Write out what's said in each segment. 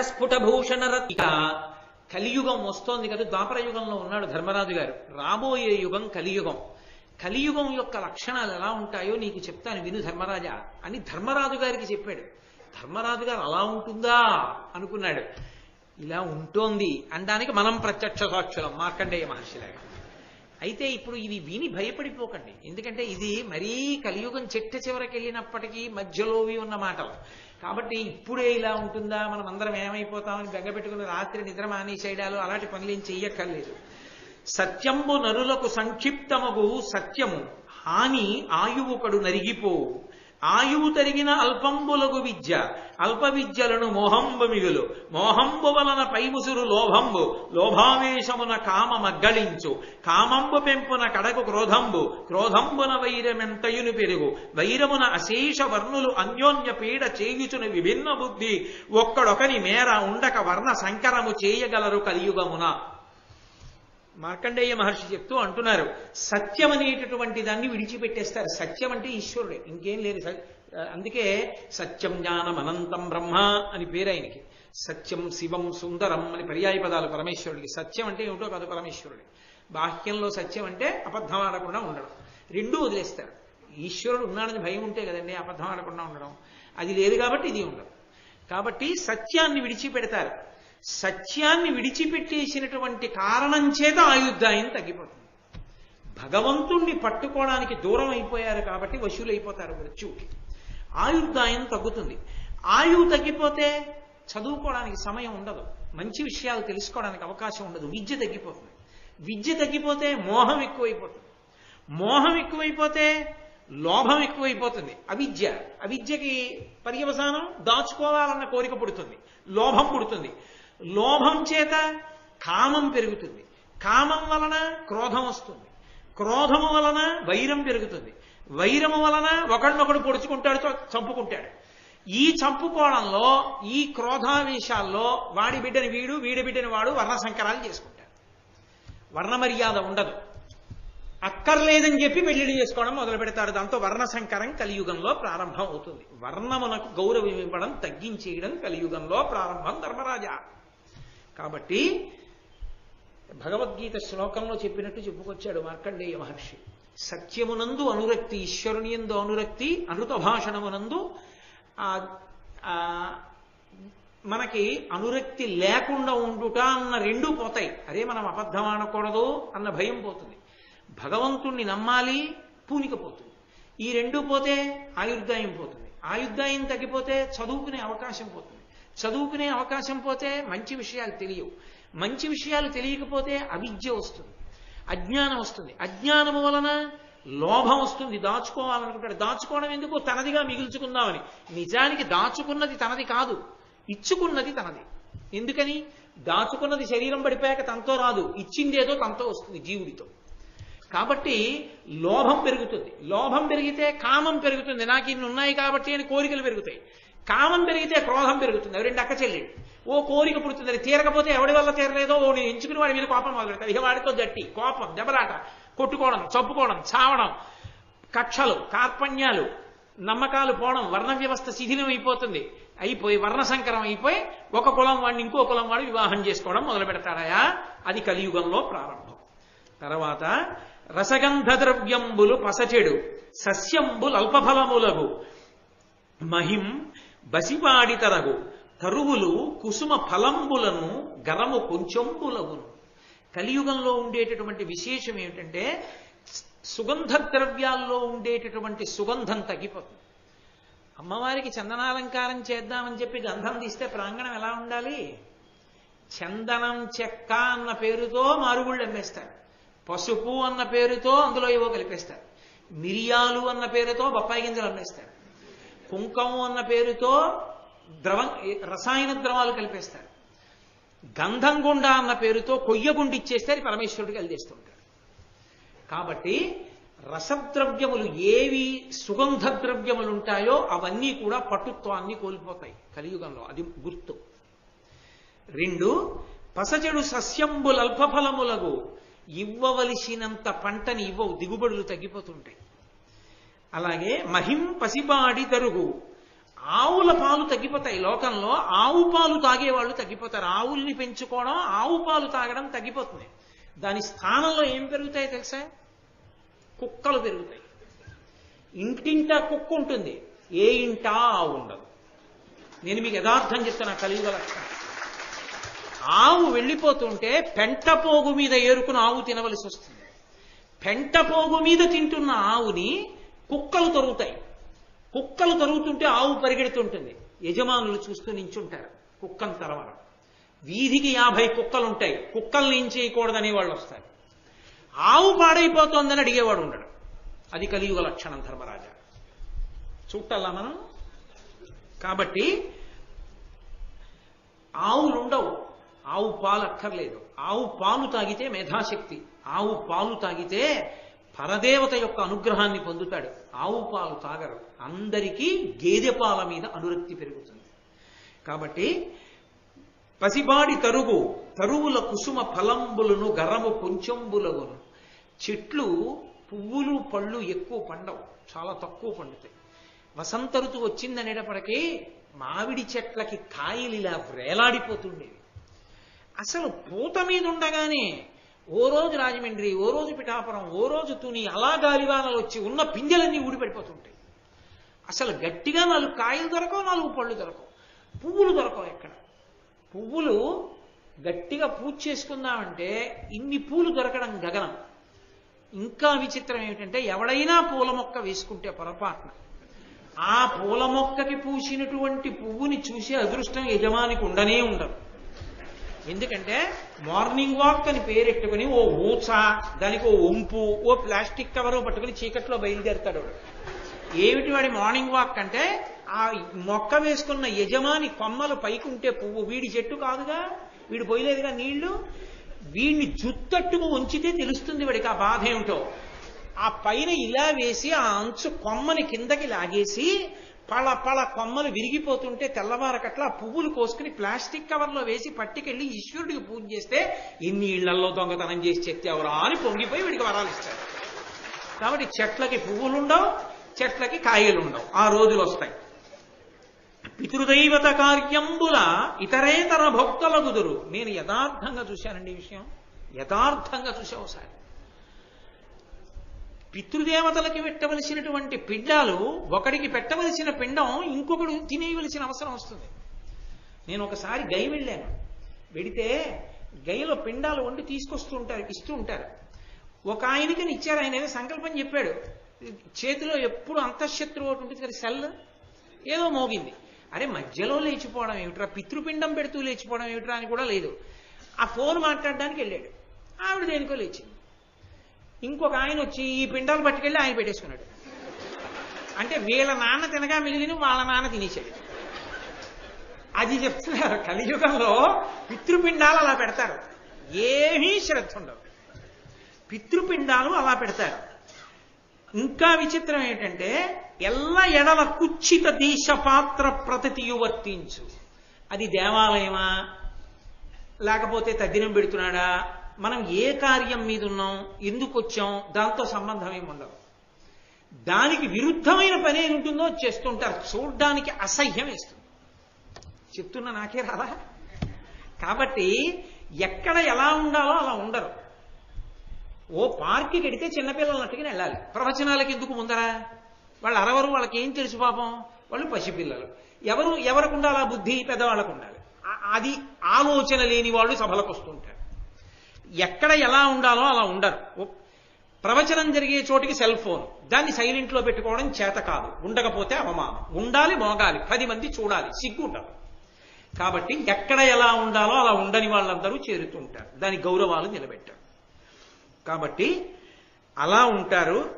కటస్ఫుట కలియుగం వస్తోంది కదా ద్వాపర యుగంలో ఉన్నాడు ధర్మరాజు గారు. రాబోయే యుగం కలియుగం. కలియుగం యొక్క లక్షణాలు ఎలా ఉంటాయో నీకు చెప్తాను విను ధర్మరాజా అని ధర్మరాజు గారికి చెప్పాడు. ధర్మరాజు గారు అలా ఉంటుందా అనుకున్నాడు. ఇలా ఉంటోంది అనడానికి మనం ప్రత్యక్ష సాక్షులం మార్కండేయ మహర్షిలాగా అయితే ఇప్పుడు ఇది విని భయపడిపోకండి. ఎందుకంటే ఇది మరీ కలియుగం చెట్ట చివరికి వెళ్ళినప్పటికీ మధ్యలోవి ఉన్న మాటలు. కాబట్టి ఇప్పుడే ఇలా ఉంటుందా? మనం అందరం ఏమైపోతామని బెగ్గబెట్టుకుని రాత్రి నిద్ర మానేసేయడాలు అలాంటి పనులు ఏం చెయ్యక్కర్లేదు. సత్యంబు నరులకు సంక్షిప్తమగు సత్యము. హాని ఆయువుకడు నరిగిపోవు. ఆయువు తరిగిన అల్పంబులగు విద్య. అల్ప విద్యలను మోహంబు మిగులు. మోహంబు వలన పైముసురు లోభంబు. లోభావేశమున కామ మగ్గళించు కామంబు పెంపున కడకు క్రోధంబు. క్రోధంబున వైరమెంతయును పెరుగు. వైరమున అశేష వర్ణులు అన్యోన్య పీడ చేయుచున విభిన్న బుద్ధి. ఒక్కడొకని మేర ఉండక వర్ణ సంకరము చేయగలరు కలియుగమున. మార్కండేయ మహర్షి చెప్తూ అంటున్నారు సత్యం అనేటటువంటి దాన్ని విడిచిపెట్టేస్తారు. సత్యం అంటే ఈశ్వరుడే ఇంకేం లేదు. అందుకే సత్యం జ్ఞానం అనంతం బ్రహ్మ అని పేరు ఆయనకి. సత్యం శివం సుందరం అని పర్యాయ పదాలు పరమేశ్వరుడికి. సత్యం అంటే ఏమిటో కాదు పరమేశ్వరుడి. బాహ్యంలో సత్యం అంటే అబద్ధం ఆడకుండా ఉండడం. రెండూ వదిలేస్తారు. ఈశ్వరుడు ఉన్నాడని భయం ఉంటే కదండి అబద్ధం ఆడకుండా ఉండడం. అది లేదు కాబట్టి ఇది ఉండదు. కాబట్టి సత్యాన్ని విడిచిపెడతారు. సత్యాన్ని విడిచిపెట్టేసినటువంటి కారణం చేత ఆయుద్ధాయం తగ్గిపోతుంది. భగవంతుణ్ణి పట్టుకోవడానికి దూరం అయిపోయారు కాబట్టి వశులైపోతారు మృత్యువుకి ఆయుర్దాయం తగ్గుతుంది. ఆయువు తగ్గిపోతే చదువుకోవడానికి సమయం ఉండదు. మంచి విషయాలు తెలుసుకోవడానికి అవకాశం ఉండదు. విద్య తగ్గిపోతుంది. విద్య తగ్గిపోతే మోహం ఎక్కువైపోతుంది. మోహం ఎక్కువైపోతే లోభం ఎక్కువైపోతుంది. అవిద్య. అవిద్యకి పర్యవసానం దాచుకోవాలన్న కోరిక పుడుతుంది. లోభం పుడుతుంది. లోభం చేత కామం పెరుగుతుంది. కామం వలన క్రోధం వస్తుంది. క్రోధము వలన వైరం పెరుగుతుంది. వైరము వలన ఒకడినొకడు పొడుచుకుంటాడు చంపుకుంటాడు. ఈ చంపుకోవడంలో ఈ క్రోధావేశాల్లో వాడి బిడ్డని వీడు వీడి బిడ్డని వాడు వర్ణ సంకరాలు చేసుకుంటాడు వర్ణమర్యాద ఉండదు. అక్కర్లేదని చెప్పి పెళ్ళిళ్ళు చేసుకోవడం మొదలు పెడతారు. దాంతో వర్ణ సంకరం కలియుగంలో ప్రారంభం అవుతుంది. వర్ణమునకు గౌరవం ఇవ్వడం తగ్గించేయడం కలియుగంలో ప్రారంభం ధర్మరాజా. కాబట్టి భగవద్గీత శ్లోకంలో చెప్పినట్టు చెప్పుకొచ్చాడు మార్కండేయ మహర్షి. సత్యమునందు అనురక్తి ఈశ్వరుని ఎందు అనురక్తి అనృత భాషణమునందు ఆ ఆ, మనకి అనురక్తి లేకుండా ఉండుట అన్న రెండూ పోతాయి. అదే మనం అబద్ధం ఆడకూడదు అన్న భయం పోతుంది. భగవంతుణ్ణి నమ్మాలి పూనిక పోతుంది. ఈ రెండు పోతే ఆయుర్దాయం పోతుంది. ఆయుర్దాయం తగ్గిపోతే చదువుకునే అవకాశం పోతుంది. చదువుకునే అవకాశం పోతే మంచి విషయాలు తెలియవు. మంచి విషయాలు తెలియకపోతే అవిద్య వస్తుంది. అజ్ఞానం వస్తుంది. అజ్ఞానము వలన లోభం వస్తుంది. దాచుకోవాలనుకుంటాడు. దాచుకోవడం ఎందుకు? తనదిగా మిగుల్చుకుందామని. నిజానికి దాచుకున్నది తనది కాదు. ఇచ్చుకున్నది తనది. ఎందుకని? దాచుకున్నది శరీరం పడిపోయాక తనతో రాదు. ఇచ్చిందేదో తనతో వస్తుంది జీవుడితో. కాబట్టి లోభం పెరుగుతుంది. లోభం పెరిగితే కామం పెరుగుతుంది. నాకు ఇన్ని ఉన్నాయి కాబట్టి అని కోరికలు పెరుగుతాయి. కామం పెరిగితే క్రోధం పెరుగుతుంది. అవి రెండు అక్క చెల్లి ఓ కోరిక పుడుతుంది అది తీరకపోతే ఎవడి వల్ల తీరలేదో? ఓ నేను ఎంచుకుని వాడి మీద కోపం మొదలు పెడతాడు ఇక వాడితో గట్టి కోపం దెబ్బలాట కొట్టుకోవడం చంపుకోవడం చావడం కక్షలు కార్పణ్యాలు నమ్మకాలు పోవడం వర్ణ వ్యవస్థ శిథిలం అయిపోతుంది. అయిపోయి వర్ణ సంకరం అయిపోయి ఒక కులం వాడిని ఇంకో కులం వాడు వివాహం చేసుకోవడం మొదలు పెడతాడయా అది కలియుగంలో ప్రారంభం. తర్వాత రసగంధ ద్రవ్యంబులు పసచెడు సస్యంబులు అల్పఫలములగు మహిం బసిపాడితరగు తరువులు కుసుమ ఫలంబులను గరము కొంచెంబులగును. కలియుగంలో ఉండేటటువంటి విశేషం ఏమిటంటే సుగంధ ద్రవ్యాల్లో ఉండేటటువంటి సుగంధం తగ్గిపోతుంది. అమ్మవారికి చందనాలంకారం చేద్దామని చెప్పి గంధం తీస్తే ప్రాంగణం ఎలా ఉండాలి? చందనం చెక్క అన్న పేరుతో మారుగుళ్ళు అమ్మేస్తారు. పసుపు అన్న పేరుతో అందులో ఏవో కలిపేస్తారు. మిరియాలు అన్న పేరుతో బొప్పాయి గింజలు అమ్మేస్తారు. కుంకము అన్న పేరుతో ద్రవం రసాయన ద్రవాలు కలిపేస్తారు. గంధం గుండ అన్న పేరుతో కొయ్య గుండ ఇచ్చేస్తే అది పరమేశ్వరుడికి కలిదేస్తుంటాడు కాబట్టి రసద్రవ్యములు ఏవి సుగంధ ద్రవ్యములు ఉంటాయో అవన్నీ కూడా పటుత్వాన్ని కోల్పోతాయి కలియుగంలో. అది గుర్తు. రెండు పసజడు సస్యంబులల్పఫలములగు ఇవ్వవలసినంత పంటని ఇవ్వవు దిగుబడులు తగ్గిపోతుంటాయి. అలాగే మహిం పసిబాడి తరుగు ఆవుల పాలు తగ్గిపోతాయి లోకంలో. ఆవు పాలు తాగేవాళ్ళు తగ్గిపోతారు. ఆవుల్ని పెంచుకోవడం ఆవు పాలు తాగడం తగ్గిపోతుంది. దాని స్థానంలో ఏం పెరుగుతాయి తెలుసా? కుక్కలు పెరుగుతాయి. ఇంటింటా కుక్క ఉంటుంది. ఏ ఇంటా ఆవు ఉండదు. నేను మీకు యథార్థం చెప్తున్నా కలియుగ లక్షణం. ఆవు వెళ్ళిపోతుంటే పెంటపోగు మీద ఏరుకుని ఆవు తినవలసి వస్తుంది. పెంటపోగు మీద తింటున్న ఆవుని కుక్కలు తరుగుతాయి కుక్కలు తరుగుతుంటే ఆవు పరిగెడుతుంటుంది. యజమానులు చూస్తూ నించుంటారు. కుక్కను తరవడం. వీధికి యాభై కుక్కలు ఉంటాయి కుక్కల్ని ఏం చేయకూడదని వాళ్ళు వస్తారు. ఆవు పాడైపోతోందని అడిగేవాడు ఉండడు. అది కలియుగ లక్షణం ధర్మరాజా. చూడాలా మనం? కాబట్టి ఆవులు ఉండవు. ఆవు పాలు అక్కర్లేదు. ఆవు పాలు తాగితే మేధాశక్తి. ఆవు పాలు తాగితే పరదేవత యొక్క అనుగ్రహాన్ని పొందుతాడు. ఆవు పాలు తాగరు. అందరికీ గేదె పాల మీద అనురక్తి పెరుగుతుంది. కాబట్టి పసిబాడి తరుగు తరువుల కుసుమ ఫలంబులను గరము కొంచెంబులగును చెట్లు పువ్వులు పళ్ళు ఎక్కువ పండవు. చాలా తక్కువ పండుతాయి. వసంత ఋతువు వచ్చిందనేటప్పటికీ మామిడి చెట్లకి కాయలు ఇలా వేలాడిపోతుండేవి. అసలు పూత మీద ఉండగానే ఓ రోజు రాజమండ్రి ఓ రోజు పిఠాపురం ఓ రోజు తుని అలా గాలివానలు వచ్చి ఉన్న పింజలన్నీ ఊడిపడిపోతుంటాయి. అసలు గట్టిగా నాలుగు కాయలు దొరకవు నాలుగు పళ్ళు దొరకవు. పువ్వులు దొరకవు ఎక్కడ? పువ్వులు గట్టిగా పూజ చేసుకుందామంటే ఇన్ని పూలు దొరకడం గగనం. ఇంకా విచిత్రం ఏమిటంటే ఎవడైనా పూల మొక్క వేసుకుంటే పొరపాటున. ఆ పూల మొక్కకి పూసినటువంటి పువ్వుని చూసే అదృష్టం యజమానికి ఉండనే ఉండదు. ఎందుకంటే మార్నింగ్ వాక్ అని పేరెట్టుకుని ఓ ఊచ దానికి ఓ ఒంపు ఓ ప్లాస్టిక్ కవర్ పట్టుకుని చీకట్లో బయలుదేరుతాడు ఏమిటి వాడి మార్నింగ్ వాక్ అంటే? ఆ మొక్క వేసుకున్న యజమాని కొమ్మలు పైకుంటే పువ్వు. వీడి చెట్టు కాదుగా. వీడు పోయలేదుగా నీళ్ళు. వీడిని జుత్తట్టుకు ఉంచితే తెలుస్తుంది వాడికి ఆ బాధ ఏమిటో. ఆ పైన ఇలా వేసి ఆ అంచు కొమ్మని కిందకి లాగేసి పళ పళ కొమ్మలు విరిగిపోతుంటే తెల్లవారకట్ల పువ్వులు కోసుకుని ప్లాస్టిక్ కవర్లో వేసి పట్టుకెళ్ళి ఈశ్వరుడికి పూజ చేస్తే ఇన్ని ఇళ్ళలో దొంగతనం చేసి చెత్తెవరా అని పొంగిపోయి వీడికి వరాలు ఇస్తారు. కాబట్టి చెట్లకి పువ్వులుండవు చెట్లకి కాయలుండవు. ఆ రోజులు వస్తాయి. పితృదైవత కార్యంబుల ఇతరేతర భక్తుల కుదురు నేను యథార్థంగా చూశానండి ఈ విషయం. యథార్థంగా చూసా ఒకసారి. పితృదేవతలకి పెట్టవలసినటువంటి పిండాలు ఒకడికి పెట్టవలసిన పిండం ఇంకొకడు తినేయవలసిన అవసరం వస్తుంది. నేను ఒకసారి గై వెళ్ళాను. వెడితే గైలో పిండాలు వండి తీసుకొస్తూ ఉంటారు ఇస్తూ ఉంటారు. ఒక ఆయనకి ఇచ్చారు ఆయన సంకల్పం చెప్పాడు. చేతిలో ఎప్పుడు అంతఃశత్రువు ఒకటి ఉంటుంది కదా సెల్? ఏదో మోగింది. అరే మధ్యలో లేచిపోవడం ఏమిట్రా? పితృపిండం పెడుతూ లేచిపోవడం ఏమిట్రా అని కూడా లేదు. ఆ ఫోన్ మాట్లాడడానికి వెళ్ళాడు. ఆవిడ దేనికో లేచింది. ఇంకొక ఆయన వచ్చి ఈ పిండాలు పట్టుకెళ్ళి ఆయన పెట్టేసుకున్నాడు. అంటే వీళ్ళ నాన్న తినగా మిగిలిన వాళ్ళ నాన్న తినేసాడు అది చెప్తున్నారు. కలియుగంలో పితృపిండాలు అలా పెడతారు. ఏమీ శ్రద్ధ ఉండవు పితృపిండాలు అలా పెడతారు. ఇంకా విచిత్రం ఏంటంటే ఎల్ల ఎడల కుచ్చిత దేశ పాత్ర ప్రతియు వర్తించు. అది దేవాలయమా? లేకపోతే తద్దినం పెడుతున్నాడా? మనం ఏ కార్యం మీద ఉన్నాం ఎందుకు వచ్చాం దాంతో సంబంధం ఏమి ఉండదు. దానికి విరుద్ధమైన పని ఏముంటుందో చేస్తుంటారు. చూడ్డానికి అసహ్యం వేస్తుంది. చెప్తున్నా నాకే రాదా? కాబట్టి ఎక్కడ ఎలా ఉండాలో అలా ఉండరు. ఓ పార్క్కి వెడితే చిన్నపిల్లలు అట్టుకుని వెళ్ళాలి. ప్రవచనాలకు ఎందుకు ముందరా? వాళ్ళు అరవరు వాళ్ళకి ఏం తెలుసు పాపం? వాళ్ళు పసిపిల్లలు. ఎవరు ఎవరికి ఉండాలి ఆ బుద్ధి? పెద్దవాళ్ళకు ఉండాలి. అది ఆలోచన లేని వాళ్ళు సభలకు వస్తుంటారు. ఎక్కడ ఎలా ఉండాలో అలా ఉండరు. ప్రవచనం జరిగే చోటికి సెల్ ఫోన్. దాన్ని సైలెంట్లో పెట్టుకోవడం చేత కాదు. ఉండకపోతే అవమానం. ఉండాలి మోగాలి. పది మంది చూడాలి. సిగ్గు ఉండదు. కాబట్టి ఎక్కడ ఎలా ఉండాలో అలా ఉండని వాళ్ళందరూ చేరుతుంటారు. దాని గౌరవాలు నిలబెట్టారు. కాబట్టి అలా ఉంటారు.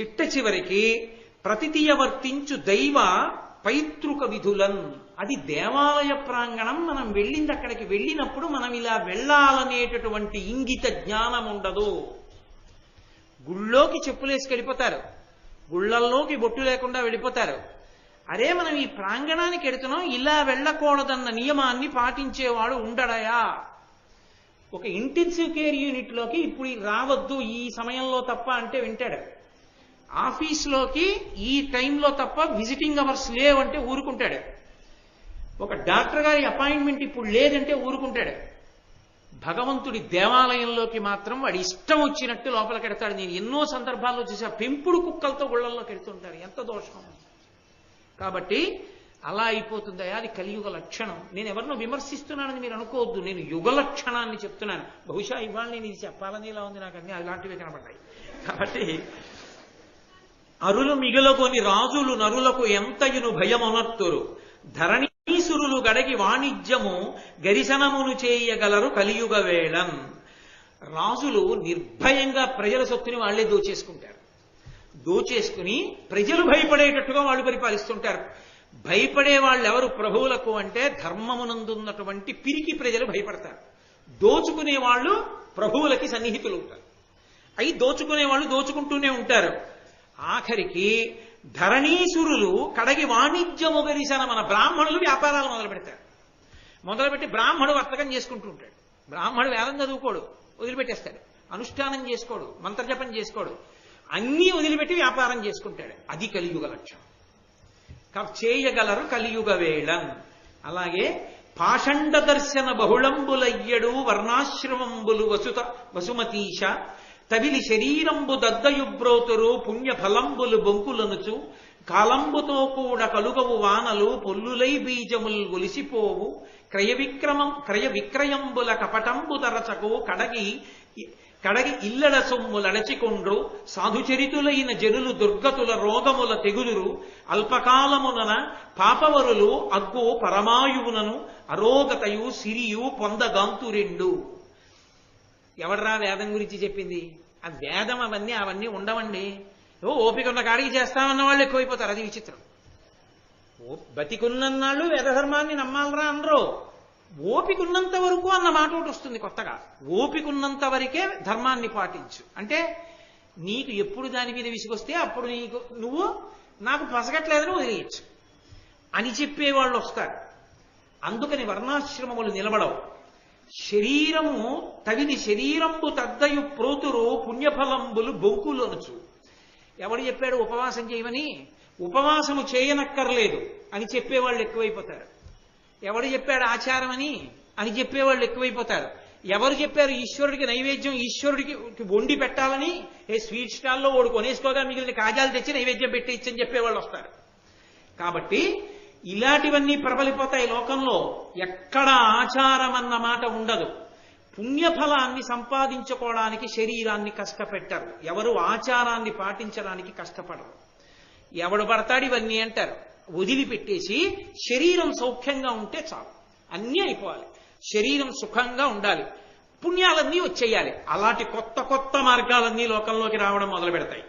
చిట్ట చివరికి ప్రతితీయ వర్తించు దైవ పైతృక విధులన్. అది దేవాలయ ప్రాంగణం మనం వెళ్ళింది అక్కడికి వెళ్ళినప్పుడు మనం ఇలా వెళ్ళాలనేటటువంటి ఇంగిత జ్ఞానం ఉండదు. గుళ్ళోకి చెప్పులేసి వెళ్ళిపోతారు గుళ్ళల్లోకి బొట్టు లేకుండా వెళ్ళిపోతారు. అరే మనం ఈ ప్రాంగణానికి వెడుతున్నాం ఇలా వెళ్ళకూడదన్న నియమాన్ని పాటించేవాడు ఉండడయా? ఒక ఇంటెన్సివ్ కేర్ యూనిట్లోకి ఇప్పుడు రావద్దు ఈ సమయంలో తప్ప అంటే వింటాడు. ఆఫీస్లోకి ఈ టైంలో తప్ప విజిటింగ్ అవర్స్ లేవంటే ఊరుకుంటాడు. ఒక డాక్టర్ గారి అపాయింట్మెంట్ ఇప్పుడు లేదంటే ఊరుకుంటాడు. భగవంతుడి దేవాలయంలోకి మాత్రం వాడి ఇష్టం వచ్చినట్టు లోపలికి ఎడతాడు నేను ఎన్నో సందర్భాల్లో చూసా పెంపుడు కుక్కలతో గుళ్ళల్లోకి వెళ్తుంటారు ఎంత దోషం. కాబట్టి అలా అయిపోతుందా అది కలియుగ లక్షణం. నేను ఎవరినో విమర్శిస్తున్నానని మీరు అనుకోవద్దు. నేను యుగ లక్షణాన్ని చెప్తున్నాను. బహుశా ఇవాళ నేను ఇది చెప్పాలని ఇలా ఉంది నాకు అన్ని అలాంటివి కనబడ్డాయి. కాబట్టి అరులు మిగులకొని రాజులు నరులకు ఎంతయును భయమునర్తురు. ధరణీసురులు గడగి వాణిజ్యము గరిశనమును చేయగలరు కలియుగ వేళం రాజులు నిర్భయంగా ప్రజల సొత్తుని వాళ్ళే దోచేసుకుంటారు. దోచేసుకుని ప్రజలు భయపడేటట్టుగా వాళ్ళు పరిపాలిస్తుంటారు. భయపడే వాళ్ళు ఎవరు ప్రభువులకు అంటే ధర్మమునందున్నటువంటి పిరికి ప్రజలు భయపడతారు. దోచుకునే వాళ్ళు ప్రభువులకి సన్నిహితులు ఉంటారు. అయి దోచుకునే వాళ్ళు దోచుకుంటూనే ఉంటారు. ఆఖరికి ధరణీసురులు కడగి వాణిజ్యము గరిసన మన బ్రాహ్మణులు వ్యాపారాలు మొదలు పెడతారు మొదలుపెట్టి బ్రాహ్మడు వర్తకం చేసుకుంటూ ఉంటాడు. బ్రాహ్మడు వేదం చదువుకోడు వదిలిపెట్టేస్తాడు. అనుష్ఠానం చేసుకోడు మంత్రజపం చేసుకోడు. అన్నీ వదిలిపెట్టి వ్యాపారం చేసుకుంటాడు. అది కలియుగ లక్ష్యం. చేయగలరు కలియుగ వేళన్ అలాగే పాషండ దర్శన బహుళంబులయ్యడు వర్ణాశ్రమంబులు వసుత వసుమతీశ తవిలి శరీరంబు దద్దయుబ్రోతురు పుణ్య ఫలంబులు బొంకులనుచు కాలంబుతో కూడా కలుగవు వానలు పొల్లులై బీజముల్ ఒలిసిపోవు క్రయ విక్రమం క్రయ విక్రయంబుల కపటంబు తరచకు కడగి కడగి ఇల్లడ సొమ్ములడచికొండ్రు సాధుచరితులైన జనులు దుర్గతుల రోగముల తెగులురు అల్పకాలమునన పాపవరులు అగ్గు పరమాయువునను అరోగతయు సిరియు పొందగాంతు రెండు ఎవడ్రా వేదం గురించి చెప్పింది? ఆ వేదం అవన్నీ అవన్నీ ఉండవండి. ఓ ఓపిక ఉన్న కాడికి చేస్తామన్న వాళ్ళు ఎక్కువైపోతారు. అది విచిత్రం. ఓ బతికున్నన్నాళ్ళు వేదధర్మాన్ని నమ్మాలరా అనరు. ఓపికున్నంత వరకు అన్న మాట ఒకటి వస్తుంది కొత్తగా. ఓపికున్నంత వరకే ధర్మాన్ని పాటించు. అంటే నీకు ఎప్పుడు దాని మీద విసిగొస్తే అప్పుడు నీకు నువ్వు నాకు పసగట్లేదని వదిలేయచ్చు. అని చెప్పే వాళ్ళు వస్తారు. అందుకని వర్ణాశ్రమములు నిలబడవు. శరీరము తగిని శరీరంబు తద్దయు ప్రోతురు పుణ్యఫలంబులు బొంకులొనచు. ఎవడు చెప్పాడు ఉపవాసం చేయమని? ఉపవాసము చేయనక్కర్లేదు అని చెప్పేవాళ్ళు ఎక్కువైపోతారు. ఎవడు చెప్పాడు ఆచారం అని అని చెప్పేవాళ్ళు ఎక్కువైపోతారు. ఎవరు చెప్పారు ఈశ్వరుడికి నైవేద్యం ఈశ్వరుడికి వండి పెట్టాలని? ఏ స్వీట్ స్టాల్లో ఓడి కొనేసుకోగా మిగిలిన కాజాలు తెచ్చి నైవేద్యం పెట్టి ఇచ్చని చెప్పేవాళ్ళు వస్తారు. కాబట్టి ఇలాంటివన్నీ ప్రబలిపోతాయి లోకంలో. ఎక్కడ ఆచారం అన్న మాట ఉండదు. పుణ్యఫలాన్ని సంపాదించుకోవడానికి శరీరాన్ని కష్టపెట్టరు. ఎవరు ఆచారాన్ని పాటించడానికి కష్టపడరు. ఎవడు పడతాడు ఇవన్నీ అంటారు. వదిలిపెట్టేసి శరీరం సౌఖ్యంగా ఉంటే చాలు. అన్నీ అయిపోవాలి. శరీరం సుఖంగా ఉండాలి. పుణ్యాలన్నీ వచ్చేయాలి. అలాంటి కొత్త కొత్త మార్గాలన్నీ లోకంలోకి రావడం మొదలు పెడతాయి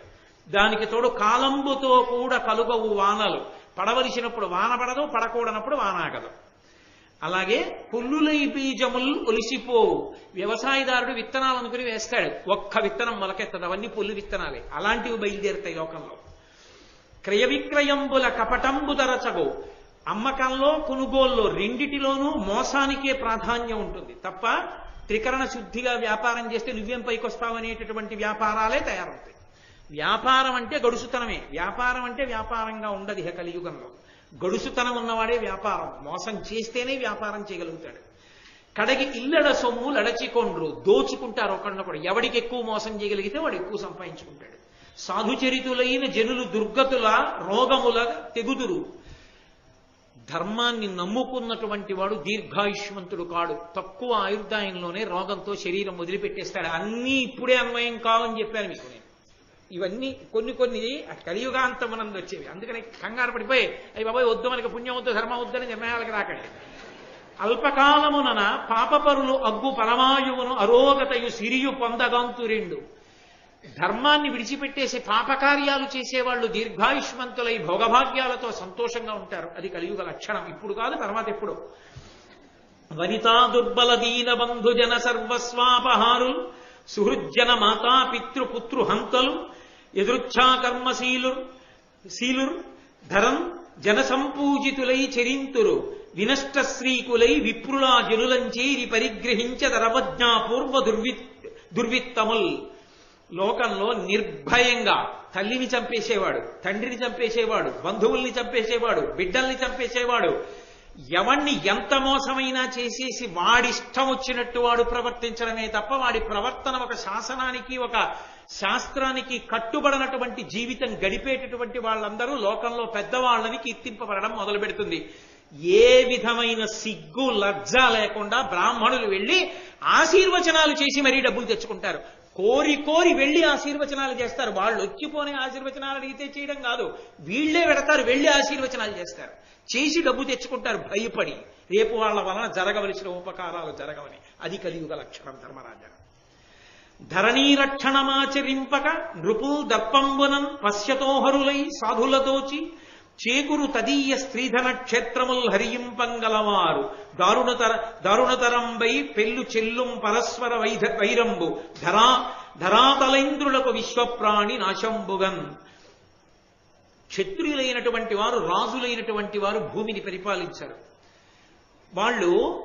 దానికి తోడు కాలంబుతో కూడా కలుగవు వానలు. పడవలసినప్పుడు వాన పడదు పడకూడనప్పుడు వాన ఆగదు. అలాగే పుల్లులై బీజములు ఒలిసిపోవు. వ్యవసాయదారుడు విత్తనాలు అనుకుని వేస్తాడు. ఒక్క విత్తనం మొలకెత్తదు. అవన్నీ పుల్లు విత్తనాలే. అలాంటివి బయలుదేరుతాయి లోకంలో. క్రయ విక్రయంబుల కపటంబు దరచగు అమ్మకంలో కొనుగోల్లో రెండిటిలోనూ మోసానికే ప్రాధాన్యం ఉంటుంది. తప్ప త్రికరణ శుద్ధిగా వ్యాపారం చేస్తే నువ్వేం పైకొస్తావనేటటువంటి వ్యాపారాలే తయారవుతాయి. వ్యాపారం అంటే గడుసుతనమే. వ్యాపారం అంటే వ్యాపారంగా ఉండదు ఇహ కలియుగంలో. గడుసుతనం ఉన్నవాడే వ్యాపారం. మోసం చేస్తేనే వ్యాపారం చేయగలుగుతాడు. కడగి ఇల్లడ సొమ్ము లడచికొండ్రు. దోచుకుంటారు ఒకళ్ళొకడు ఎవడికి ఎక్కువ మోసం చేయగలిగితే వాడు ఎక్కువ సంపాదించుకుంటాడు. సాధుచరితులైన జనులు దుర్గతుల రోగముల తెగుదురు. ధర్మాన్ని నమ్ముకున్నటువంటి వాడు దీర్ఘాయుష్మంతుడు కాడు. తక్కువ ఆయుర్దాయంలోనే రోగంతో శరీరం వదిలిపెట్టేస్తాడు. అన్నీ ఇప్పుడే అన్వయం కావని చెప్పాను మీకు నేను. ఇవన్నీ కొన్ని కొన్ని కలియుగాంతమునందు వచ్చేవి. అందుకని కంగారు పడిపోయి అవి బాబాయ్ వద్దు మనకి పుణ్యం వద్దు ధర్మం వద్దని నిర్ణయాలకు రాకండి. అల్పకాలమునన పాపపరులు అగ్గు పరమాయువును అరోగతయు సిరియు పొందగంతు రెండు. ధర్మాన్ని విడిచిపెట్టేసి పాపకార్యాలు చేసేవాళ్ళు దీర్ఘాయుష్మంతులై భోగభాగ్యాలతో సంతోషంగా ఉంటారు. అది కలియుగ లక్షణం. ఇప్పుడు కాదు తర్వాత ఎప్పుడు. వనితా దుర్బల దీన బంధు జన సర్వస్వాపహారు సుహృజ్జన మాతా పితృ పుత్రు హంతలు ఎదురుచ్ఛా కర్మశీలు శీలుర్ ధరం జన సంపూజితులై చరింతురు. వినష్ట శ్రీకులై విప్రులా జనులంచేరి పరిగ్రహించ దరవజ్ఞా పూర్వ దుర్వి దుర్విత్తముల్. లోకంలో నిర్భయంగా తల్లిని చంపేసేవాడు తండ్రిని చంపేసేవాడు బంధువుల్ని చంపేసేవాడు బిడ్డల్ని చంపేసేవాడు. ఎవణ్ణి ఎంత మోసమైనా చేసేసి వాడిష్టం వచ్చినట్టు వాడు ప్రవర్తించడమే తప్ప వాడి ప్రవర్తన ఒక శాసనానికి ఒక శాస్త్రానికి కట్టుబడినటువంటి జీవితం గడిపేటటువంటి వాళ్ళందరూ లోకంలో పెద్దవాళ్ళని కీర్తింపబడడం మొదలు పెడుతుంది ఏ విధమైన సిగ్గు లజ్జ లేకుండా బ్రాహ్మణులు వెళ్ళి ఆశీర్వచనాలు చేసి మరీ డబ్బులు తెచ్చుకుంటారు. కోరి కోరి వెళ్ళి ఆశీర్వచనాలు చేస్తారు. వాళ్ళు వచ్చిపోని ఆశీర్వచనాలు అడిగితే చేయడం కాదు. వీళ్ళే పెడతారు వెళ్ళి ఆశీర్వచనాలు చేస్తారు. చేసి డబ్బు తెచ్చుకుంటారు. భయపడి. రేపు వాళ్ళ వలన జరగవలసిన ఉపకారాలు జరగవని. అది కలియుగ లక్షణం ధర్మరాజా ధరణీరక్షణమాచరింపక నృపుల్ దర్పంబునన్ పశ్యతోహరులై సాధులతోచి చేకురు తదీయ స్త్రీధన క్షేత్రముల్ హరియింపంగలవారు దారుణతర దారుణతరంబై పెళ్ళు చెల్లుం పరస్పర వైధ వైరంబు. ధరా ధరాతలైంద్రులకు విశ్వప్రాణి నాశంబుగన్. క్షత్రియులైనటువంటి వారు రాజులైనటువంటి వారు భూమిని పరిపాలించారు. వాళ్ళు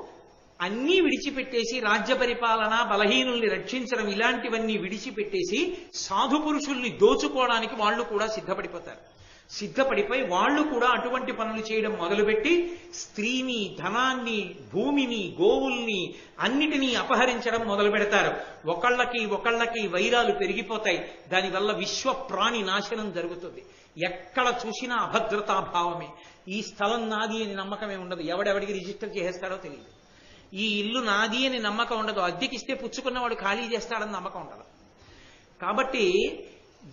అన్నీ విడిచిపెట్టేసి రాజ్య పరిపాలన బలహీనుల్ని రక్షించడం ఇలాంటివన్నీ విడిచిపెట్టేసి సాధు పురుషుల్ని దోచుకోవడానికి వాళ్ళు కూడా సిద్ధపడిపోతారు. సిద్ధపడిపోయి వాళ్ళు కూడా అటువంటి పనులు చేయడం మొదలుపెట్టి స్త్రీని ధనాన్ని భూమిని గోవుల్ని అన్నిటినీ అపహరించడం మొదలు పెడతారు ఒకళ్ళకి ఒకళ్ళకి వైరాలు పెరిగిపోతాయి. దానివల్ల విశ్వ ప్రాణి నాశనం జరుగుతుంది. ఎక్కడ చూసినా అభద్రతాభావమే. ఈ స్థలం నాది అని నమ్మకమే ఉండదు. ఎవడెవడికి రిజిస్టర్ చేసేస్తారో తెలియదు. ఈ ఇల్లు నాది అని నమ్మకం ఉండదు. అద్దెకిస్తే పుచ్చుకున్నవాడు ఖాళీ చేస్తాడని నమ్మకం ఉండదు. కాబట్టి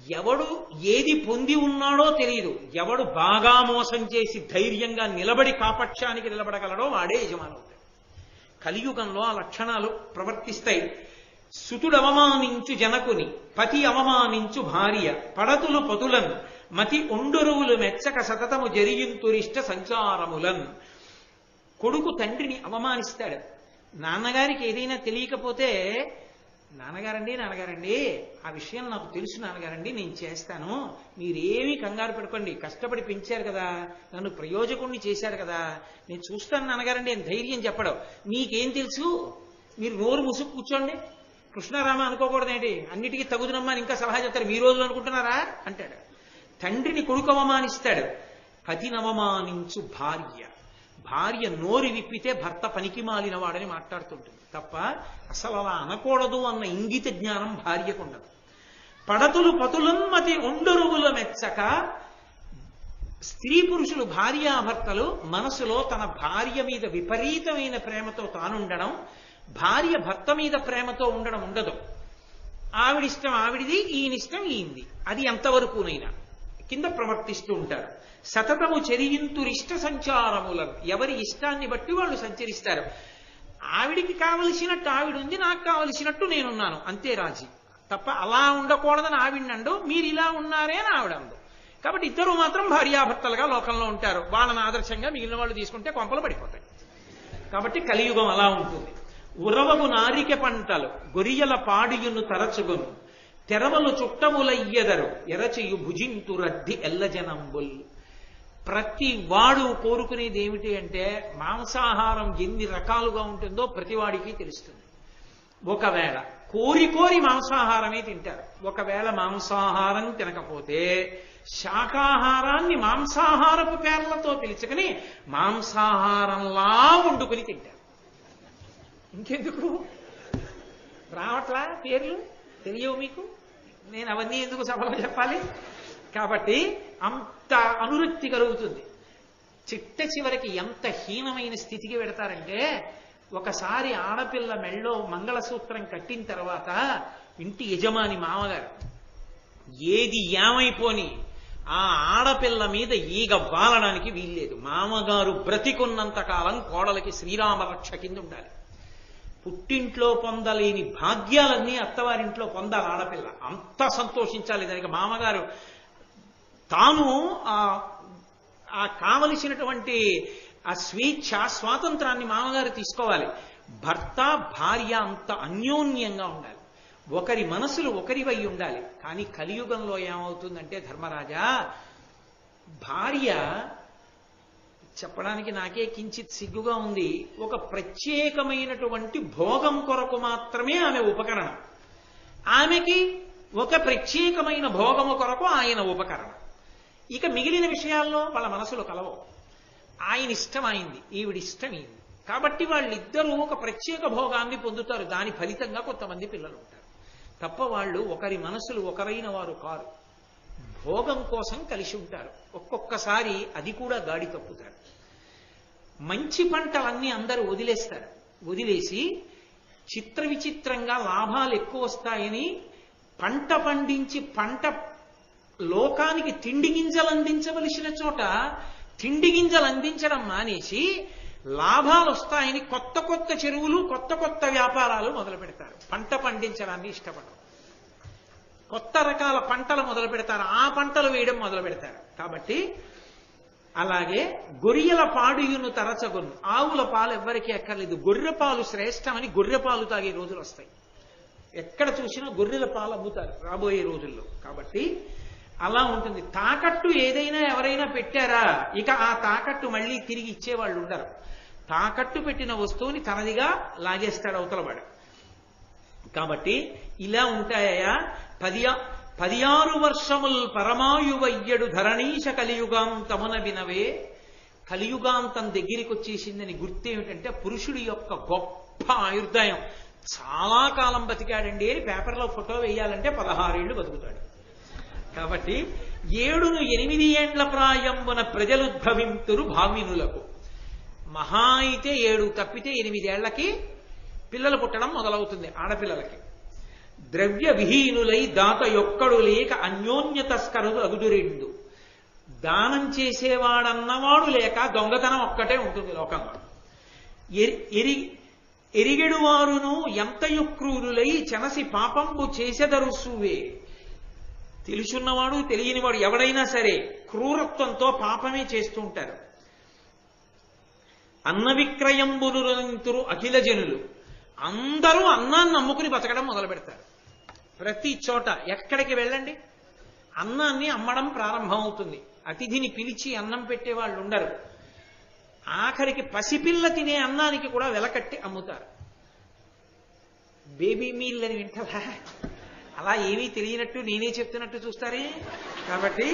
ఎవడు ఏది పొంది ఉన్నాడో తెలియదు ఎవడు బాగా మోసం చేసి ధైర్యంగా నిలబడి కాపక్షానికి నిలబడగలడో వాడే యజమానుడు. కలియుగంలో ఆ లక్షణాలు ప్రవర్తిస్తాయి. సుతుడు అవమానించు జనకుని పతి అవమానించు భార్య పడతులు పతులన్ మతి ఒండొరువులు మెచ్చక సతతము జరిగింతురిష్ట సంచారములన్. కొడుకు తండ్రిని అవమానిస్తాడు. నాన్నగారికి ఏదైనా తెలియకపోతే నాన్నగారండి నాన్నగారండి ఆ విషయం నాకు తెలుసు నాన్నగారండి నేను చేస్తాను. మీరేమీ కంగారు పడుకోండి కష్టపడి పెంచారు కదా నన్ను ప్రయోజకుణ్ణి చేశారు కదా నేను చూస్తాను నాన్నగారండి అని ధైర్యం చెప్పడం. మీకేం తెలుసు? మీరు నోరు ముసుగు కూర్చోండి. కృష్ణారామ అనుకోకూడదేంటి? అన్నిటికీ తగుదనమ్మా అని ఇంకా సలహా చెప్తారు. మీ రోజులు అనుకుంటున్నారా? అంటాడు. తండ్రిని కొడుకు అవమానిస్తాడు. పతినవమానించు భార్య. భార్య నోరు విప్పితే భర్త పనికి మాలిన వాడని మాట్లాడుతుంటుంది. తప్ప అసలు అలా అనకూడదు అన్న ఇంగిత జ్ఞానం భార్యకు ఉండదు. పడతులు పతులమ్మతి ఒండరువుల మెచ్చక స్త్రీ పురుషులు భార్యాభర్తలు మనసులో తన భార్య మీద విపరీతమైన ప్రేమతో తానుండడం భార్య భర్త మీద ప్రేమతో ఉండడం ఉండదు. ఆవిడిష్టం ఆవిడిది ఈయనిష్టం ఈయంది అది ఎంతవరకునైనా. కింద ప్రవర్తిస్తూ ఉంటారు. సతతము చెరియింతురిష్ట సంచారములను ఎవరి ఇష్టాన్ని బట్టి వాళ్ళు సంచరిస్తారు. ఆవిడికి కావలసినట్టు ఆవిడ ఉంది నాకు కావలసినట్టు నేనున్నాను. అంతే రాజీ. తప్ప అలా ఉండకూడదని ఆవిడండు మీరు ఇలా ఉన్నారే అని ఆవిడందు. కాబట్టి ఇద్దరు మాత్రం భార్యాభర్తలుగా లోకంలో ఉంటారు. వాళ్ళని ఆదర్శంగా మిగిలిన వాళ్ళు తీసుకుంటే కొంపలు పడిపోతాయి. కాబట్టి కలియుగం అలా ఉంటుంది. ఉరవము నారిక పంటలు గొరియల పాడియును తరచుగును. తెరవలు చుట్టములయ్యెదరు. ఎరచెయు భుజింతు రద్ది ఎల్లజనంబుల్ ప్రతి వాడు కోరుకునేది ఏమిటి అంటే మాంసాహారం ఎన్ని రకాలుగా ఉంటుందో ప్రతివాడికి తెలుస్తుంది. ఒకవేళ కోరి కోరి మాంసాహారమే తింటారు. ఒకవేళ మాంసాహారం తినకపోతే శాకాహారాన్ని మాంసాహారపు పేర్లతో పిలుచుకుని మాంసాహారంలా వండుకుని తింటారు. ఇంకెందుకు? రావట్లా పేర్లు? తెలియవు మీకు? నేను అవన్నీ ఎందుకు సభలో చెప్పాలి? కాబట్టి అంత అనురక్తి కలుగుతుంది. చిట్ట చివరికి ఎంత హీనమైన స్థితికి పెడతారంటే ఒకసారి ఆడపిల్ల మెళ్ళో మంగళసూత్రం కట్టిన తర్వాత ఇంటి యజమాని మామగారు ఏది ఏమైపోని ఆ ఆడపిల్ల మీద ఈగ వాలడానికి వీల్లేదు. మామగారు బ్రతికున్నంత కాలం కోడలకి శ్రీరామ రక్ష కింద ఉండాలి. పుట్టింట్లో పొందలేని భాగ్యాలన్నీ అత్తవారింట్లో పొందాలి ఆడపిల్ల. అంత సంతోషించాలి దానికి మామగారు. తాను ఆ ఆ కావలసినటువంటి ఆ స్వేచ్ఛ స్వాతంత్రాన్ని మామగారు తీసుకోవాలి. భర్త భార్య అంత అన్యోన్యంగా ఉండాలి. ఒకరి మనసులు ఒకరివై ఉండాలి. కానీ కలియుగంలో ఏమవుతుందంటే ధర్మరాజా భార్య చెప్పడానికి నాకే కించిత్ సిగ్గుగా ఉంది. ఒక ప్రత్యేకమైనటువంటి భోగం కొరకు మాత్రమే ఆమె ఉపకరణం. ఆమెకి ఒక ప్రత్యేకమైన భోగము కొరకు ఆయన ఉపకరణం. ఇక మిగిలిన విషయాల్లో వాళ్ళ మనసులు కలవవు ఆయన ఇష్టం అయింది ఈవిడి ఇష్టం అయింది కాబట్టి వాళ్ళిద్దరూ ఒక ప్రత్యేక భోగాన్ని పొందుతారు. దాని ఫలితంగా కొంతమంది పిల్లలు ఉంటారు. తప్ప వాళ్ళు ఒకరి మనసులు ఒకరైన వారు కారు. భోగం కోసం కలిసి ఉంటారు. ఒక్కొక్కసారి అది కూడా గాడి తప్పుతారు. మంచి పంటలన్నీ అందరూ వదిలేస్తారు. వదిలేసి చిత్ర విచిత్రంగా లాభాలు ఎక్కువ వస్తాయని పంట పండించి పంట లోకానికి తిండి గింజలు అందించవలసిన చోట తిండి గింజలు అందించడం మానేసి లాభాలు వస్తాయని కొత్త కొత్త చెరువులు కొత్త కొత్త వ్యాపారాలు మొదలు పెడతారు పంట పండించడాన్ని ఇష్టపడరు. కొత్త రకాల పంటలు మొదలు పెడతారు. ఆ పంటలు వేయడం మొదలు పెడతారు. కాబట్టి అలాగే గొర్రెల పాడుయును తరచగొను. ఆవుల పాలు ఎవ్వరికీ ఎక్కర్లేదు గొర్రె పాలు శ్రేష్టమని గొర్రె పాలు తాగే రోజులు వస్తాయి. ఎక్కడ చూసినా గొర్రెల పాలు అమ్ముతారు రాబోయే రోజుల్లో. కాబట్టి అలా ఉంటుంది. తాకట్టు ఏదైనా ఎవరైనా పెట్టారా? ఇక ఆ తాకట్టు మళ్ళీ తిరిగి ఇచ్చేవాళ్ళు ఉండరు. తాకట్టు పెట్టిన వస్తువుని తనదిగా లాగేస్తాడు అవతలవాడు కాబట్టి ఇలా ఉంటాయా పదియా పదియారు వర్షముల్ పరమాయువయ్యడు ధరణీశ కలియుగాంతమున వినవే. కలియుగాంతం దగ్గరికి వచ్చేసిందని గుర్తేమిటంటే పురుషుడి యొక్క గొప్ప ఆయుర్దాయం. చాలా కాలం బతికాడండి అని పేపర్లో ఫోటో వేయాలంటే పదహారేళ్ళు బతుకుతాడు. కాబట్టి ఏడును ఎనిమిది ఏండ్ల ప్రాయంబున ప్రజలుద్భవింతురు భామినులకు. మహా అయితే ఏడు తప్పితే ఎనిమిదేళ్ళకి పిల్లలు పుట్టడం మొదలవుతుంది ఆడపిల్లలకి. ద్రవ్య విహీనులై దాత యొక్కడు లేక అన్యోన్య తస్కరులు దానం చేసేవాడన్నవాడు లేక దొంగతనం ఒక్కటే ఉంటుంది లోకంలో. ఎరి- ఎరి ఎరిగెడు వారును ఎంతయు క్రూరులై చెనసి పాపంబు చేసెదరు తెలుసున్నవాడు తెలియనివాడు ఎవడైనా సరే క్రూరత్వంతో పాపమే చేస్తూ ఉంటారు అన్న విక్రయంబులు అఖిల జనులు అందరూ అన్నాన్ని నమ్ముకుని బతకడం మొదలు పెడతారు ప్రతి చోట ఎక్కడికి వెళ్ళండి? అన్నాన్ని అమ్మడం ప్రారంభమవుతుంది. అతిథిని పిలిచి అన్నం పెట్టే వాళ్ళు ఉండరు ఆఖరికి పసిపిల్ల తినే అన్నానికి కూడా వెలకట్టి అమ్ముతారు. బేబీ మీల్ అని వింటారా అలా ఏమీ తెలియనట్టు నేనే చెప్తున్నట్టు చూస్తారే? కాబట్టి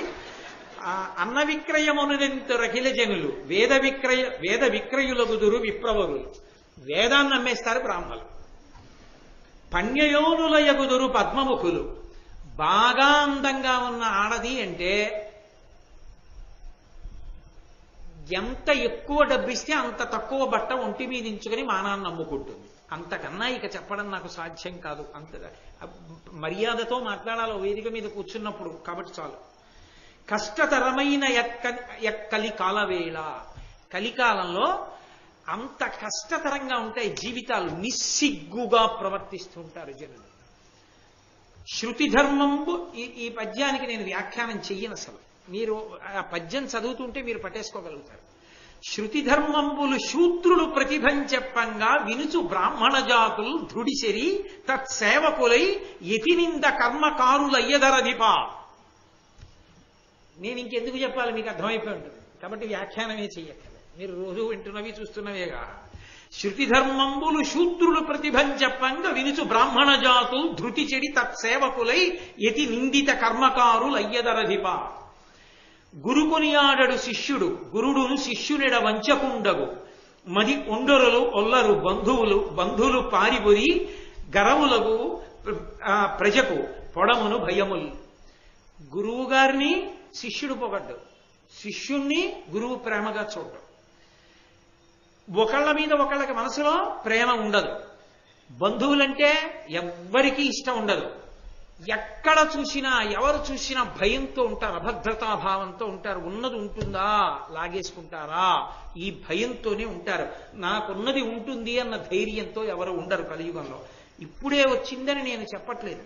అన్న విక్రయమునంత రహిల జనులు వేద విక్రయ వేద విక్రయులగుదురు విప్రవరులు వేదాన్ని అమ్మేస్తారు బ్రాహ్మలు. పణ్యయోనులయగుదురు పద్మముఖులు. బాగా అందంగా ఉన్న ఆడది అంటే ఎంత ఎక్కువ డబ్బిస్తే అంత తక్కువ బట్ట ఒంటి మీద ఇంచుకొని మానాన్ని నమ్ముకుంటుంది. అంతకన్నా ఇక చెప్పడం నాకు సాధ్యం కాదు. అంత మర్యాదతో మాట్లాడాలి. వేదిక మీద కూర్చున్నప్పుడు కాబట్టి చాలు. కష్టతరమైన ఎక్క ఎక్కలి కాలవేళ. కలికాలంలో అంత కష్టతరంగా ఉంటాయి జీవితాలు నిస్సిగ్గుగా ప్రవర్తిస్తూ ఉంటారు జనులు. శృతి ధర్మంబు ఈ ఈ పద్యానికి నేను వ్యాఖ్యానం చెయ్యను అసలు. మీరు ఆ పద్యం చదువుతుంటే మీరు పట్టేసుకోగలుగుతారు. శృతి ధర్మంబులు శూద్రులు ప్రతిభం చెప్పంగా వినుచు బ్రాహ్మణ జాతులు ధృడిసెరి తత్సేవకులై యతినింద కర్మకారులయ్యదరధిపా నేను ఇంకెందుకు చెప్పాలి? మీకు అర్థమైపోయి ఉంటుంది. కాబట్టి వ్యాఖ్యానమే చెయ్యక్కర్ మీరు రోజు వింటున్నవి చూస్తున్నవేగా. శృతి ధర్మంబులు శూద్రులు ప్రతిభం చెప్పంగా వినుచు బ్రాహ్మణ జాతు ధృతి చెడి తత్సేవకులై యతి నిందిత కర్మకారులయ్యదరధిప. గురుకొనియాడడు శిష్యుడు గురుడును శిష్యునిడ వంచకుండగు. మది ఒండరులు ఒల్లరు బంధువులు బంధువులు పారిబొరి గరవులకు ప్రజకు పొడమును భయములు. గురువు గారిని శిష్యుడు పొగడ్డు. శిష్యుణ్ణి గురువు ప్రేమగా చూడడం. ఒకళ్ళ మీద ఒకళ్ళకి మనసులో ప్రేమ ఉండదు. బంధువులంటే ఎవ్వరికీ ఇష్టం ఉండదు. ఎక్కడ చూసినా ఎవరు చూసినా భయంతో ఉంటారు అభద్రతాభావంతో ఉంటారు. ఉన్నది ఉంటుందా? లాగేసుకుంటారా? ఈ భయంతోనే ఉంటారు. నాకున్నది ఉంటుంది అన్న ధైర్యంతో ఎవరు ఉండరు కలియుగంలో. ఇప్పుడే వచ్చిందని నేను చెప్పట్లేదు.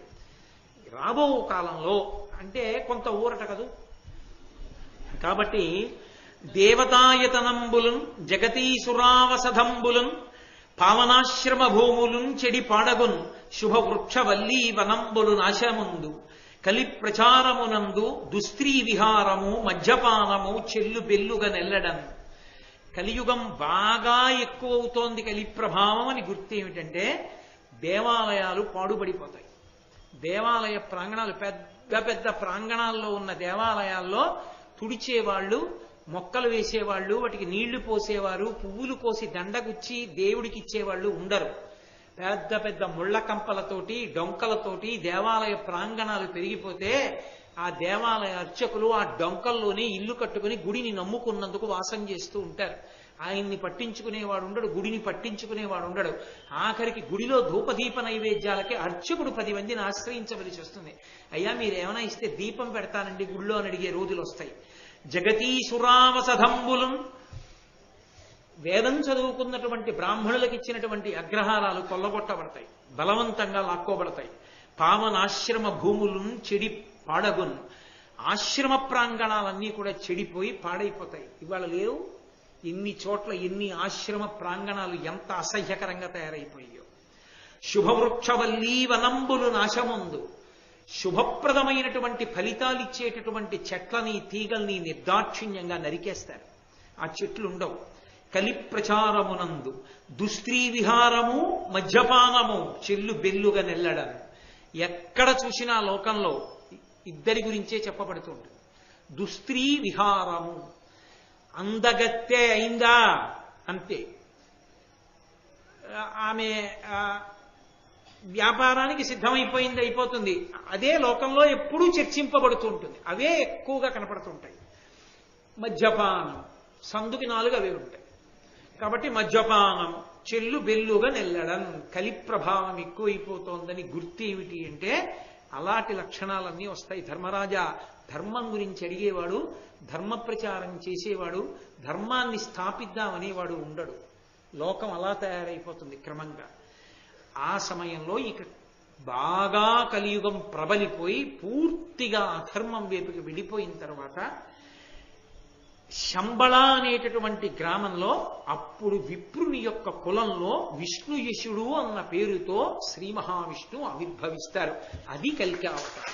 రాబో కాలంలో అంటే కొంత ఊరట కదూ? కాబట్టి దేవతాయతనంబులున్ జగతీసురావసధంబులున్ పావనాశ్రమ భూములున్ చెడి పాడగున్ శుభవృక్షవల్లీ వనంబులు నాశముందు కలి ప్రచారమునందు దుస్త్రీ విహారము మద్యపానము చెల్లు బెల్లుగా నెల్లడం. కలియుగం బాగా ఎక్కువ అవుతోంది కలి ప్రభావం అని గుర్తు ఏమిటంటే దేవాలయాలు పాడుపడిపోతాయి దేవాలయ ప్రాంగణాలు పెద్ద పెద్ద ప్రాంగణాల్లో ఉన్న దేవాలయాల్లో తుడిచేవాళ్ళు మొక్కలు వేసేవాళ్ళు వాటికి నీళ్ళు పోసేవారు పువ్వులు కోసి దండగుచ్చి దేవుడికి ఇచ్చేవాళ్ళు ఉండరు. పెద్ద పెద్ద ముళ్ళ కంపలతోటి డొంకలతోటి దేవాలయ ప్రాంగణాలు పెరిగిపోతే ఆ దేవాలయ అర్చకులు ఆ డొంకల్లోనే ఇల్లు కట్టుకుని గుడిని నమ్ముకున్నందుకు వాసం చేస్తూ ఉంటారు. ఆయన్ని పట్టించుకునేవాడు ఉండడు గుడిని పట్టించుకునేవాడు ఉండడు. ఆఖరికి గుడిలో ధూపదీప నైవేద్యాలకి అర్చకుడు పది మందిని ఆశ్రయించవలసి వస్తుంది. అయ్యా మీరు ఏమైనా ఇస్తే దీపం పెడతానండి గుడిలో అని అడిగే రోజులు వస్తాయి. జగతీసురావసధంబులం. వేదం చదువుకున్నటువంటి బ్రాహ్మణులకు ఇచ్చినటువంటి అగ్రహారాలు కొల్లగొట్టబడతాయి బలవంతంగా లాక్కోబడతాయి. పావనాశ్రమ భూములను చెడి పాడగున్ ఆశ్రమ ప్రాంగణాలన్నీ కూడా చెడిపోయి పాడైపోతాయి. ఇవాళ లేవు. ఎన్ని చోట్ల ఎన్ని ఆశ్రమ ప్రాంగణాలు ఎంత అసహ్యకరంగా తయారైపోయాయో. శుభవృక్షవల్లీ వనంబులు నాశముందు. శుభప్రదమైనటువంటి ఫలితాలు ఇచ్చేటటువంటి చెట్లని తీగల్ని నిర్దాక్షిణ్యంగా నరికేస్తారు. ఆ చెట్లు ఉండవు కలి ప్రచారమునందు దుస్త్రీ విహారము మద్యపానము చెల్లు బెల్లుగా నెల్లడం ఎక్కడ చూసినా లోకంలో ఇద్దరి గురించే చెప్పబడుతుంది దుస్త్రీ విహారము అందగత్తే అయిందా? అంతే. ఆమె వ్యాపారానికి సిద్ధమైపోయింది అయిపోతుంది. అదే లోకంలో ఎప్పుడూ చర్చింపబడుతూ ఉంటుంది. అవే ఎక్కువగా కనపడుతుంటాయి. మద్యపానం. సందుకి నాలుగు అవే ఉంటాయి. కాబట్టి మద్యపానం చెల్లు బెల్లుగా నెల్లడం కలి ప్రభావం ఎక్కువైపోతోందని గుర్తు ఏమిటి అంటే అలాంటి లక్షణాలన్నీ వస్తాయి. ధర్మరాజా ధర్మం గురించి అడిగేవాడు ధర్మ ప్రచారం చేసేవాడు ధర్మాన్ని స్థాపిద్దామనేవాడు ఉండడు. లోకం అలా తయారైపోతుంది క్రమంగా. ఆ సమయంలో ఇక బాగా కలియుగం ప్రబలిపోయి పూర్తిగా అధర్మం వైపుకి వెళ్ళిపోయిన తర్వాత శంబళ అనేటటువంటి గ్రామంలో అప్పుడు విప్రుని యొక్క కులంలో విష్ణుయశుడు అన్న పేరుతో శ్రీ మహావిష్ణువు ఆవిర్భవిస్తారు. అది కల్కావతారం.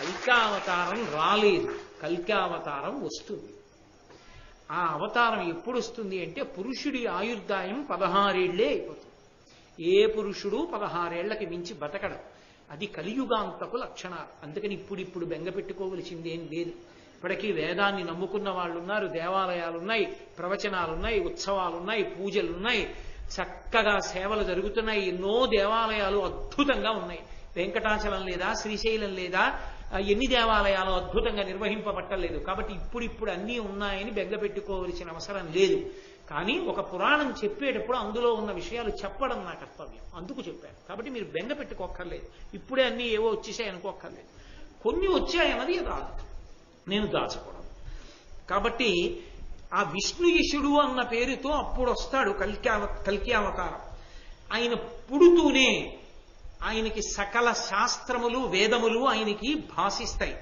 కల్కావతారం రాలేదు. కల్కావతారం వస్తుంది. ఆ అవతారం ఎప్పుడు వస్తుంది అంటే పురుషుడి ఆయుర్దాయం పదహారేళ్ళే అయిపోతుంది. ఏ పురుషుడు పదహారేళ్ళకి మించి బతకడం. అది కలియుగాంతకు లక్షణాలు. అందుకని ఇప్పుడిప్పుడు బెంగ పెట్టుకోవలసింది ఏం లేదు. ఇప్పటికీ వేదాన్ని నమ్ముకున్న వాళ్ళు ఉన్నారు దేవాలయాలున్నాయి ప్రవచనాలున్నాయి ఉత్సవాలున్నాయి పూజలున్నాయి. ఉత్సవాలు ఉన్నాయి చక్కగా సేవలు జరుగుతున్నాయి. ఎన్నో దేవాలయాలు అద్భుతంగా ఉన్నాయి. వెంకటాచలం లేదా శ్రీశైలం లేదా ఎన్ని దేవాలయాలు అద్భుతంగా నిర్వహింపబట్టలేదు. కాబట్టి ఇప్పుడిప్పుడు అన్నీ ఉన్నాయని బెంగ పెట్టుకోవలసిన అవసరం లేదు. కానీ ఒక పురాణం చెప్పేటప్పుడు అందులో ఉన్న విషయాలు చెప్పడం నా కర్తవ్యం. అందుకు చెప్పాను. కాబట్టి మీరు బెంగ పెట్టుకోక్కర్లేదు. ఇప్పుడే అన్నీ ఏవో వచ్చేసాయి అనుకోక్కర్లేదు. కొన్ని వచ్చాయన్నది రాదు నేను దాచకూడదు. కాబట్టి ఆ విష్ణు విష్ణుయశుడు అన్న పేరుతో అప్పుడు వస్తాడు కల్క్యావ కల్కి అవతారం ఆయన పుడుతూనే ఆయనకి సకల శాస్త్రములు వేదములు ఆయనకి భాషిస్తాయి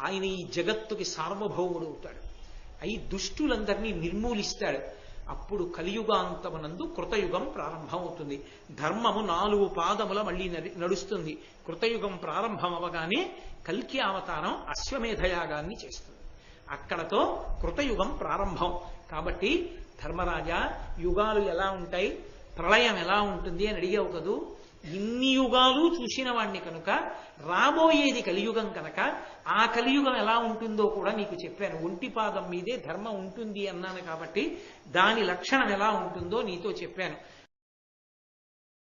ఆయన ఈ జగత్తుకి సార్వభౌముడు అవుతాడు. అయి దుష్టులందరినీ నిర్మూలిస్తాడు. అప్పుడు కలియుగాంతమునందు కృతయుగం ప్రారంభమవుతుంది. ధర్మము నాలుగు పాదముల మళ్ళీ నడి- నడుస్తుంది. కృతయుగం ప్రారంభం అవగానే కల్కి అవతారం అశ్వమేధయాగాన్ని చేస్తుంది. అక్కడతో కృతయుగం ప్రారంభం. కాబట్టి ధర్మరాజా యుగాలు ఎలా ఉంటాయి? ప్రళయం ఎలా ఉంటుంది అని అడిగావు కదూ? ఇన్ని యుగాలు చూసిన వాణ్ణి కనుక రాబోయేది కలియుగం కనుక ఆ కలియుగం ఎలా ఉంటుందో కూడా నీకు చెప్పాను. ఒంటి పాదం మీదే ధర్మం ఉంటుంది అన్నాను కాబట్టి దాని లక్షణం ఎలా ఉంటుందో నీతో చెప్పాను.